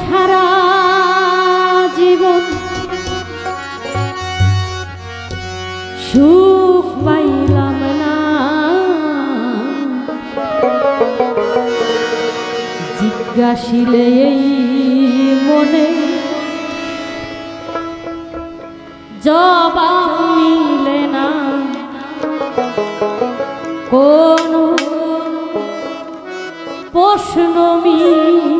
সারা জীবন সুখ পাইলাম না। জিজ্ঞাসিলে এই মনে জবাব মিলে না। কোন প্রশ্ন মিলে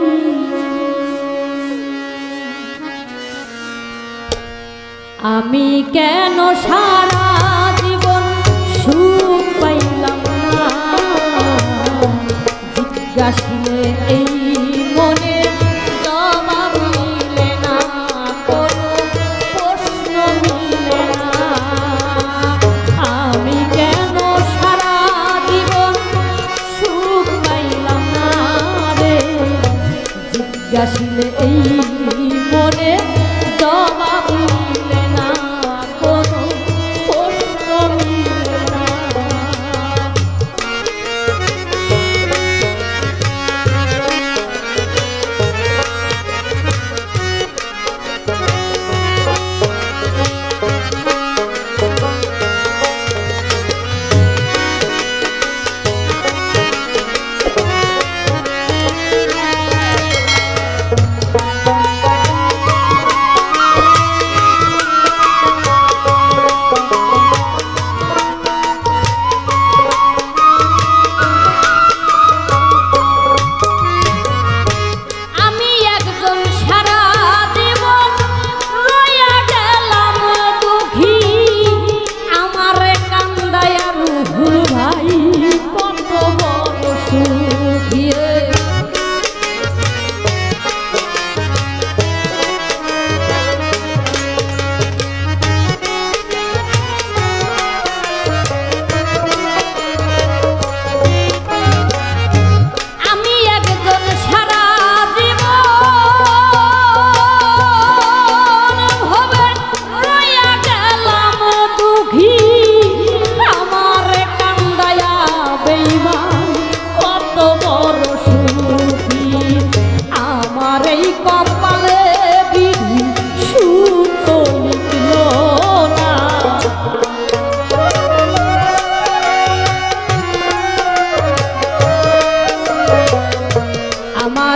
আমি কেন সারা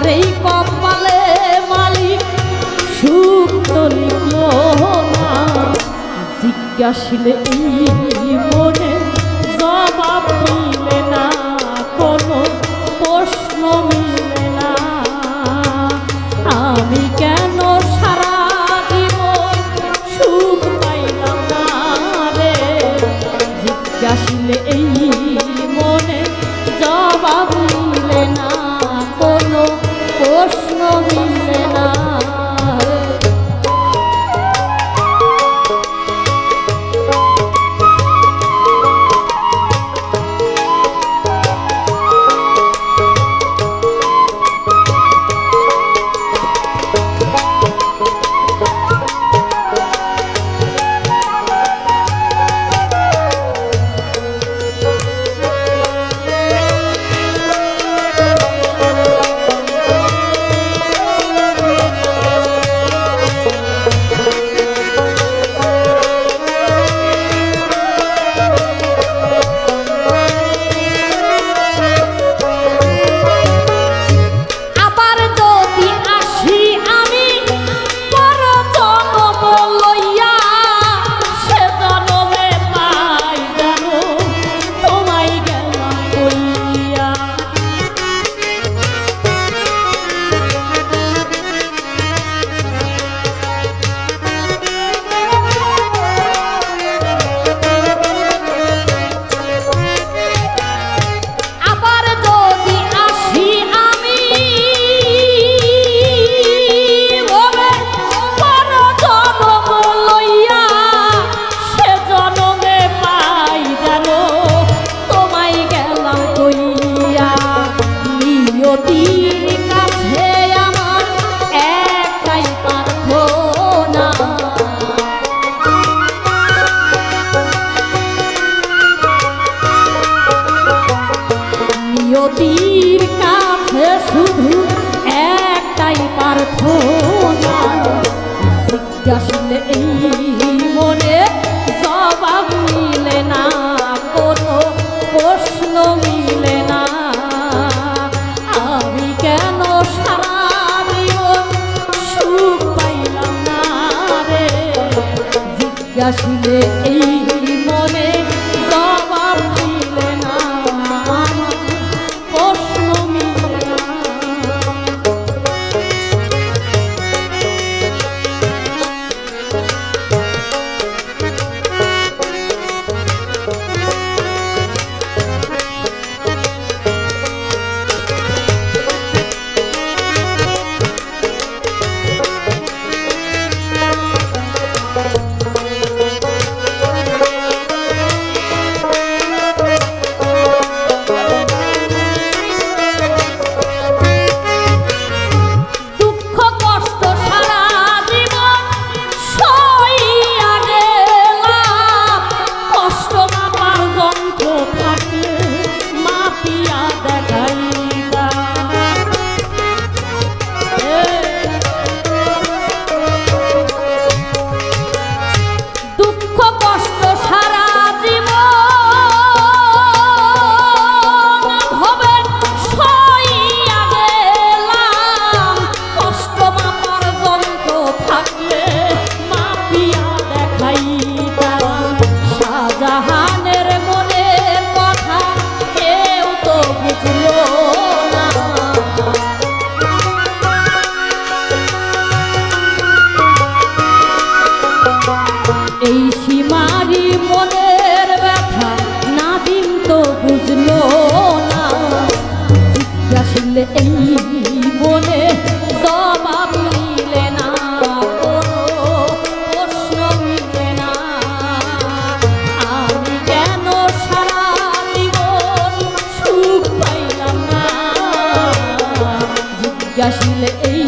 এই কপালে মালিক সুখ তো না জিজ্ঞাসিলে এই মনে, জবাব মিলে না কোনো প্রশ্ন মিলে না। আমি কেন Hoş এই বনে জবাব না আমি কেন সারা সুখ পাইলাম না? জিজ্ঞাসিলে এই